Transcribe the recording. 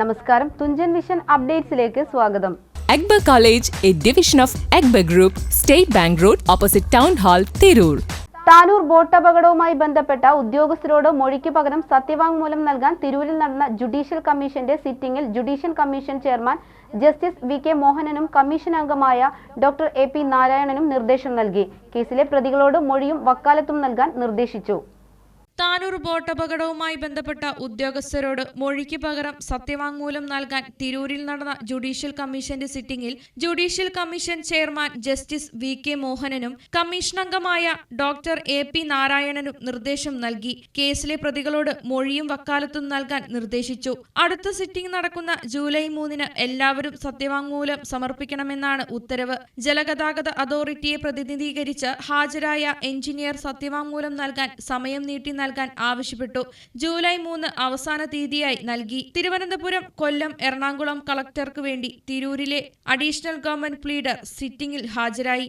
നമസ്കാരം. തുഞ്ചൻ വിഷൻ അപ്ഡേറ്റ്സിലേക്ക് സ്വാഗതം. Egba college a division of Egba group state bank road opposite town hall Tirur. Tanur boat അപകടവുമായി ബന്ധപ്പെട്ട ഉദ്യോഗസ്ഥരോട് മൊഴിക്ക് പകരം സത്യവാങ്മൂലം നൽകാൻ തിരൂരിൽ നടന്ന ജുഡീഷ്യൽ കമ്മീഷന്റെ സിറ്റിംഗിൽ judicial commission chairman justice V K മോഹനനും commission അംഗമായ ഡോക്ടർ എ പി നാരായണനും നിർദ്ദേശം നൽകി. കേസിലെ പ്രതികളോട് മൊഴിയും വക്കാലത്തും നൽകാൻ നിർദ്ദേശിച്ചു. താനൂർ ബോട്ടപകടവുമായി ബന്ധപ്പെട്ട ഉദ്യോഗസ്ഥരോട് മൊഴിക്ക് പകരം സത്യവാങ്മൂലം നൽകാൻ തിരൂരിൽ നടന്ന ജുഡീഷ്യൽ കമ്മീഷന്റെ സിറ്റിംഗിൽ judicial commission chairman justice V K മോഹനനും commission അംഗമായ ഡോക്ടർ എ പി നാരായണനും നിർദ്ദേശം നൽകി. കേസിലെ പ്രതികളോട് മൊഴിയും വക്കാലത്തും നൽകാൻ നിർദ്ദേശിച്ചു. അടുത്ത സിറ്റിംഗ് നടക്കുന്ന ജൂലൈ മൂന്നിന് എല്ലാവരും സത്യവാങ്മൂലം സമർപ്പിക്കണമെന്നാണ് ഉത്തരവ്. ജലഗതാഗത അതോറിറ്റിയെ പ്രതിനിധീകരിച്ച് ഹാജരായ എഞ്ചിനീയർ സത്യവാങ്മൂലം നൽകാൻ സമയം നീട്ടി നൽകാൻ ആവശ്യപ്പെട്ടു. ജൂലൈ മൂന്ന് അവസാന തീയതിയായി നൽകി. തിരുവനന്തപുരം കൊല്ലം എറണാകുളം കളക്ടർക്ക് വേണ്ടി തിരൂരിലെ അഡീഷണൽ ഗവൺമെന്റ് പ്ലീഡർ സിറ്റിംഗിൽ ഹാജരായി.